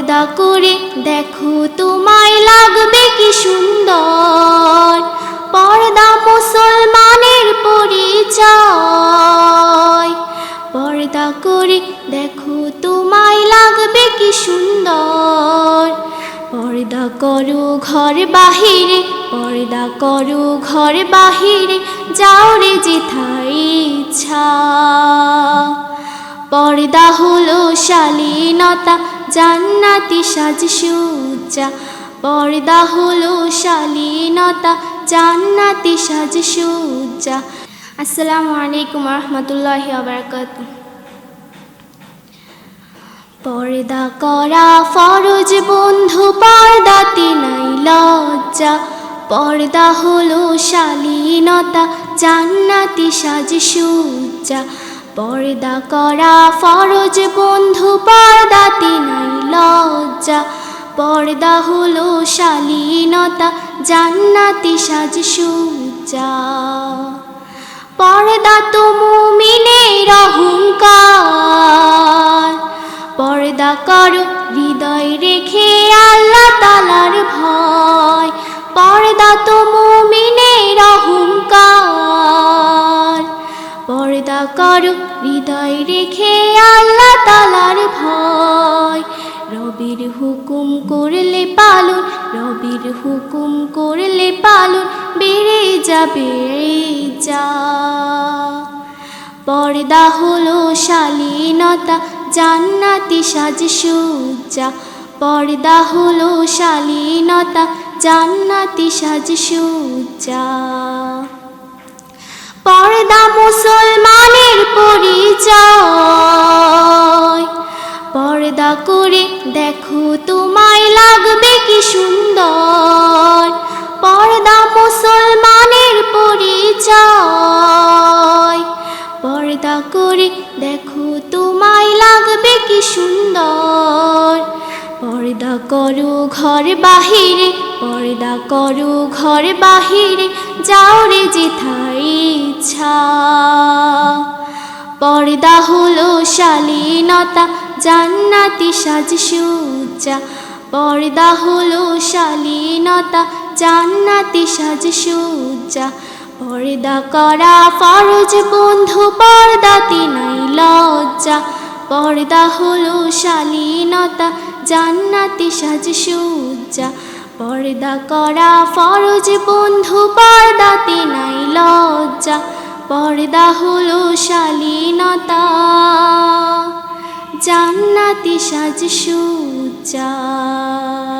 পর্দা করে দেখো তোমায় লাগবে কি সুন্দর। পর্দা মুসলমানের পরিচয়। পর্দা করে দেখো তোমায় লাগবে কি সুন্দর। পর্দা করো ঘর বাহিরে, পর্দা করো ঘর বাহিরে, যাও রে যেথায় ইচ্ছা। পর্দা হলো শালীনতা জান্নাতি সাজসজ্জা, পর্দা হলো শালীনতা, জান্নাতি সাজসজ্জা। আসসালামু আলাইকুম রহমতুল্লাহি বারাকাতুহু পর্দা করা ফরজ বন্ধু পর্দাতে নাই লজ্জা। পর্দা হলো শালীনতা, জান্নাতি সাজসজ্জা। পর্দা করা ফরজ বন্ধু পর্দাতে পর্দা হলো শালীনতা, জান্নাতি সাজসজ্জা। পর্দা তো মুমিনের অহংকার। পর্দা করো, হৃদয় রেখে আল্লাহ তালার ভয়। পর্দা তো মুমিনের অহংকার। পর্দা করো, হৃদয় রেখে আল্লাহ তালার ভয়। রবির পালন রবির হুকুম করলে পালন বেড়ে যাবে যা। পর্দা হলো শালীনতা, জান্নাতি সাজ সাজসজ্জা পর্দা হলো শালীনতা, জান্নাতি সাজ সাজসজ্জা পর্দা মুসলমানের পরিচয়। পর্দা করে দেখো তোমায় লাগবে সুন্দর, পর্দা মুসলমানের পরিচয়। পর্দা করে দেখো তোমায় লাগবে কি সুন্দর। পর্দা করো ঘর বাহিরে, পর্দা করো ঘর বাহিরে, যাও রে যেথায় ইচ্ছা। পর্দা হলো শালীনতা, জান্নাতি সাজসজ্জা। পর্দা হলো শালীনতা, জান্নাতি সাজ সাজসজ্জা। পর্দা করা ফরজ বন্ধু পর্দাতে নাই লজ্জা। পর্দা হলো শালীনতা, জান্নাতি সাজ সাজসজ্জা। পর্দা করা ফরজ বন্ধু পর্দাতে নাই লজ্জা। পর্দা হলো শালীনতা, জান্নাতি 家。